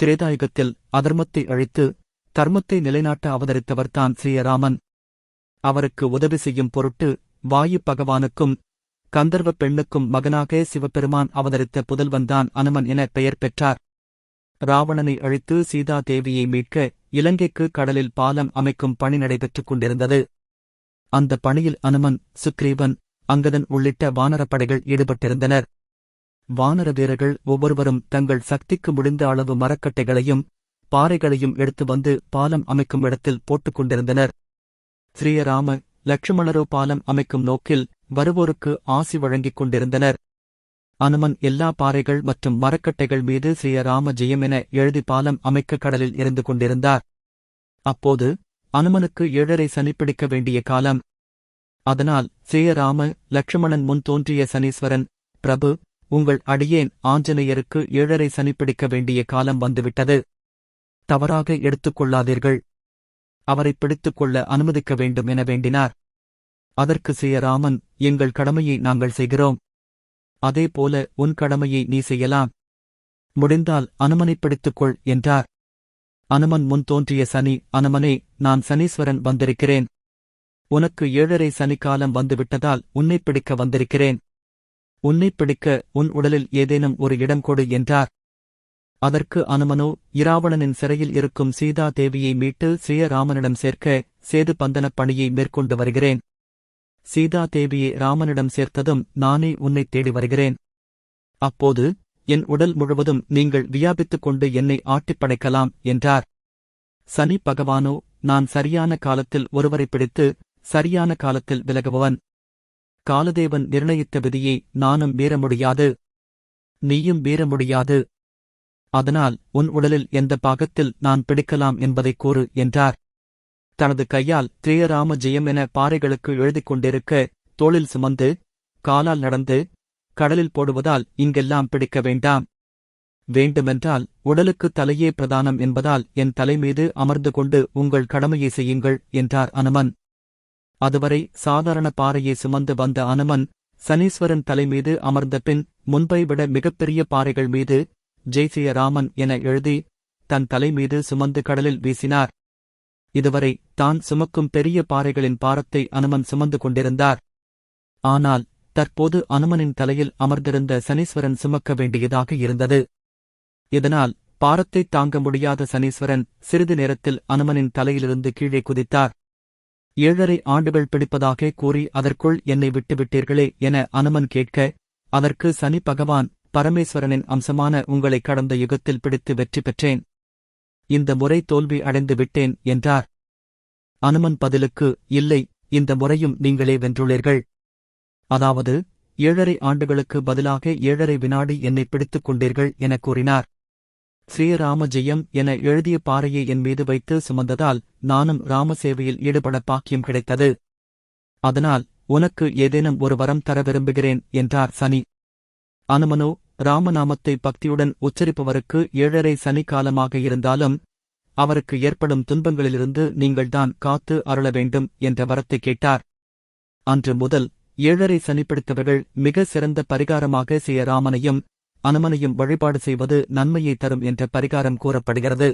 திரேதாயுகத்தில் அதர்மத்தை அழித்து தர்மத்தை நிலைநாட்ட அவதரித்தவர்தான் ஸ்ரீராமன். அவருக்கு உதவி செய்யும் பொருட்டு வாயு பகவானுக்கும் கந்தர்வ பெண்ணுக்கும் மகனாக சிவபெருமான் அவதரித்த புதல்வன்தான் அனுமன் என பெயர் பெற்றார். ராவணனை அழித்து சீதா தேவியை மீட்க இலங்கைக்கு கடலில் பாலம் அமைக்கும் பணி நடைபெற்றுக் கொண்டிருந்தது. அந்த பணியில் அனுமன் சுக்ரீவன் அங்கதன் உள்ளிட்ட வானரப்படைகள் ஈடுபட்டிருந்தனர். வானர வீரர்கள் ஒவ்வொருவரும் தங்கள் சக்திக்கு முடிந்த அளவு மரக்கட்டைகளையும் பாறைகளையும் எடுத்து வந்து பாலம் அமைக்கும் இடத்தில் போட்டுக் கொண்டிருந்தனர். ஸ்ரீராம லட்சுமணரோ பாலம் அமைக்கும் நோக்கில் வருவோருக்கு ஆசி வழங்கிக் கொண்டிருந்தனர். அனுமன் எல்லா பாறைகள் மற்றும் மரக்கட்டைகள் மீது ஸ்ரீராம ஜெயம் என எழுதி பாலம் அமைக்க கடலில் இருந்து கொண்டிருந்தார். அப்போது அனுமனுக்கு ஏழரை சனி பிடிக்க வேண்டிய காலம். அதனால் ஸ்ரீராம லட்சுமணன் முன் தோன்றிய சனீஸ்வரன் பிரபு உங்கள் அடியேன் ஆஞ்சநேயருக்கு ஏழரை சனிப்பிடிக்க வேண்டிய காலம் வந்துவிட்டது. தவறாக எடுத்துக் கொள்ளாதீர்கள் அவரை பிடித்துக் கொள்ள அனுமதிக்க வேண்டும் என வேண்டினார். அதற்கு ஸ்ரீராமன் எங்கள் கடமையை நாங்கள் செய்கிறோம். அதேபோல உன் கடமையை நீ செய்யலாம். முடிந்தால் அனுமனை பிடித்துக்கொள் என்றார். அனுமன் முன் தோன்றிய சனி அனுமனே நான் சனீஸ்வரன் வந்திருக்கிறேன். உனக்கு ஏழரை சனிக்காலம் வந்துவிட்டதால் உன்னை பிடிக்க வந்திருக்கிறேன். உன்னை பிடிக்க உன் உடலில் ஏதேனும் ஒரு இடம் கொடு என்றார். அதற்கு அனுமனோ இராவணனின் சிறையில் இருக்கும் சீதா தேவியை மீட்டு ஸ்ரீராமனிடம் சேர்க்க சேது பந்தனப் பணியை மேற்கொண்டு வருகிறேன். சீதா தேவியை ராமனிடம் சேர்த்ததும் நானே உன்னை தேடி வருகிறேன். அப்போது என் உடல் முழுவதும் நீங்கள் வியாபித்துக் கொண்டு என்னை ஆட்டிப் படைக்கலாம் என்றார். சனி பகவானோ நான் சரியான காலத்தில் ஒருவரை பிடித்து சரியான காலத்தில் விலகுபவன். காலதேவன் நிர்ணயித்த விதியை நானும் மீற முடியாது நீயும் மீற முடியாது அதனால் உன் உடலில் எந்த பாகத்தில் நான் பிடிக்கலாம் என்பதைக் கூறு என்றார். தனது கையால் திரியராம ஜெயம் என பாறைகளுக்கு எழுதிக் கொண்டிருக்க தோளில் சுமந்து காலால் நடந்து கடலில் போடுவதால் இங்கெல்லாம் பிடிக்க வேண்டாம். வேண்டுமென்றால் உடலுக்கு தலையே பிரதானம் என்பதால் என் தலைமீது அமர்ந்து கொண்டு உங்கள் கடமையை செய்யுங்கள் என்றார் அனுமன். அதுவரை சாதாரண பாறையை சுமந்து வந்த அனுமன் சனீஸ்வரன் தலைமீது அமர்ந்த பின் முன்பை விட மிகப்பெரிய பாறைகள் மீது ஜெய்சிய ராமன் என எழுதி தன் தலைமீது சுமந்து கடலில் வீசினார். இதுவரை தான் சுமக்கும் பெரிய பாறைகளின் பாரத்தை அனுமன் சுமந்து கொண்டிருந்தார். ஆனால் தற்போது அனுமனின் தலையில் அமர்ந்திருந்த சனீஸ்வரன் சுமக்க வேண்டியதாக இருந்தது. இதனால் பாரத்தை தாங்க முடியாத சனீஸ்வரன் சிறிது நேரத்தில் அனுமனின் தலையிலிருந்து கீழே குதித்தார். ஏழரை ஆண்டுகள் பிடிப்பதாக கூறி அதற்குள் என்னை விட்டுவிட்டீர்களே என அனுமன் கேட்க அதற்கு சனி பகவான் பரமேஸ்வரனின் அம்சமான உங்களை கடந்த யுகத்தில் பிடித்து வெற்றி பெற்றேன். இந்த முறை தோல்வி அடைந்து விட்டேன் என்றார். அனுமன் பதிலுக்கு இல்லை இந்த முறையும் நீங்களே வென்றுள்ளீர்கள். அதாவது ஏழரை ஆண்டுகளுக்கு பதிலாக ஏழரை வினாடி என்னை பிடித்துக் கொண்டீர்கள் என கூறினார். ஸ்ரீராம ஜெயம் என எழுதிய பாறையை என் மீது வைத்து சுமந்ததால் நானும் ராமசேவையில் ஈடுபட பாக்கியம் கிடைத்தது. அதனால் உனக்கு ஏதேனும் ஒரு வரம் தர விரும்புகிறேன் என்றார் சனி. அனுமனோ ராமநாமத்தை பக்தியுடன் உச்சரிப்பவருக்கு ஏழரை சனி காலமாக இருந்தாலும் அவருக்கு ஏற்படும் துன்பங்களிலிருந்து நீங்கள்தான் காத்து அருள வேண்டும் என்ற வரத்தை கேட்டார். அன்று முதல் ஏழரை சனிப்பிடித்தவர்கள் மிக சிறந்த பரிகாரமாக ஸ்ரீராமனையும் அனுமனையும் வழிபாடு செய்வது நன்மையை தரும் என்ற பரிகாரம் கூறப்படுகிறது.